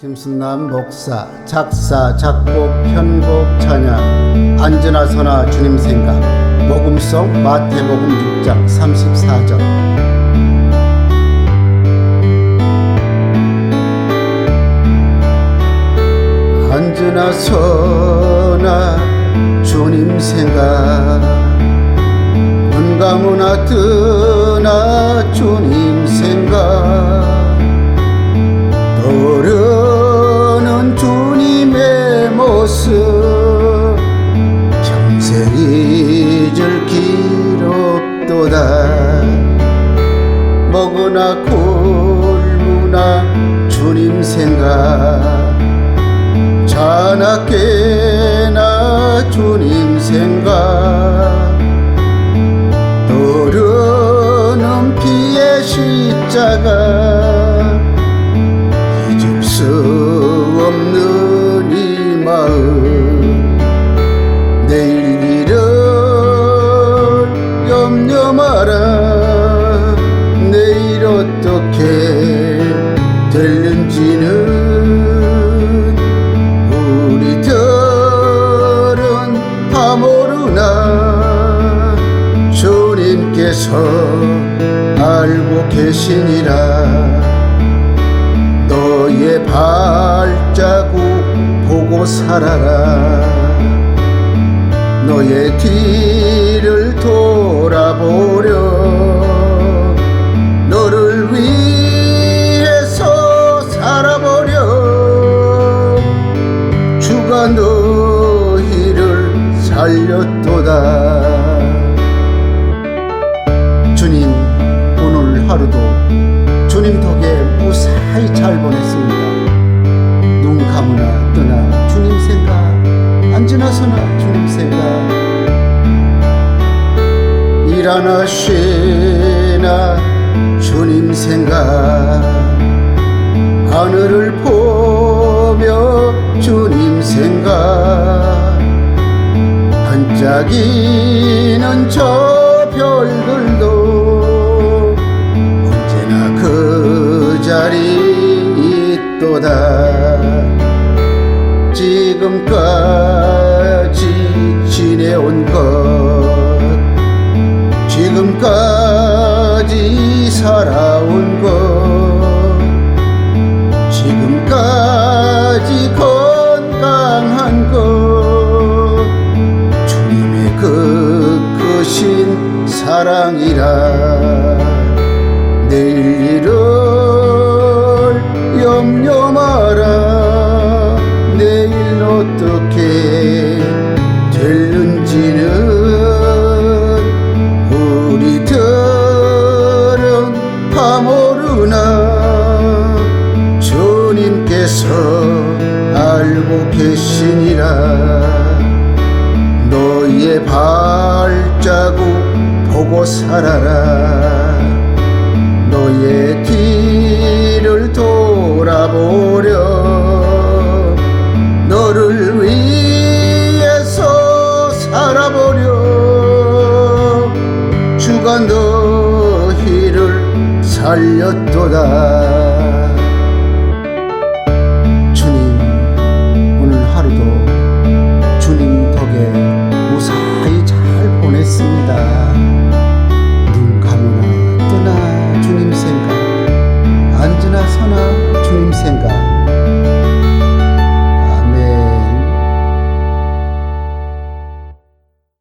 김순남 목사 작사 작곡 편곡 찬양 안전하 선하 주님 생각 복음송 마태복음 6장 34절. 안전하 선하 주님 생각 은가무나 뜨나 주님 생각 기록도다 먹으나 굶으나 주님 생각. 자나 깨나 주님 생각. 떠오르는 피의 십자가 어떻게 될는지는 우리들은 다 모르나 주님께서 알고 계시니라. 너의 발자국 보고 살아라. 너의 뒤를 돌아보려 주가 너희를 살렸도다. 주님 오늘 하루도 주님 덕에 무사히 잘 보냈습니다. 눈 감으나 뜨나 주님 생각 앉으나 서나 주님 생각 일하나 쉬나 주님 생각 하늘을 보며 주님 생각. 반짝이는 저 별들도 언제나 그 자리 있도다. 지금까지 주께서 알고 계시니라. 너희의 발자국 보고 살아라. 너희의 뒤를 돌아보려. 너를 위해서 살아보려. 주가 너희를 살렸도다.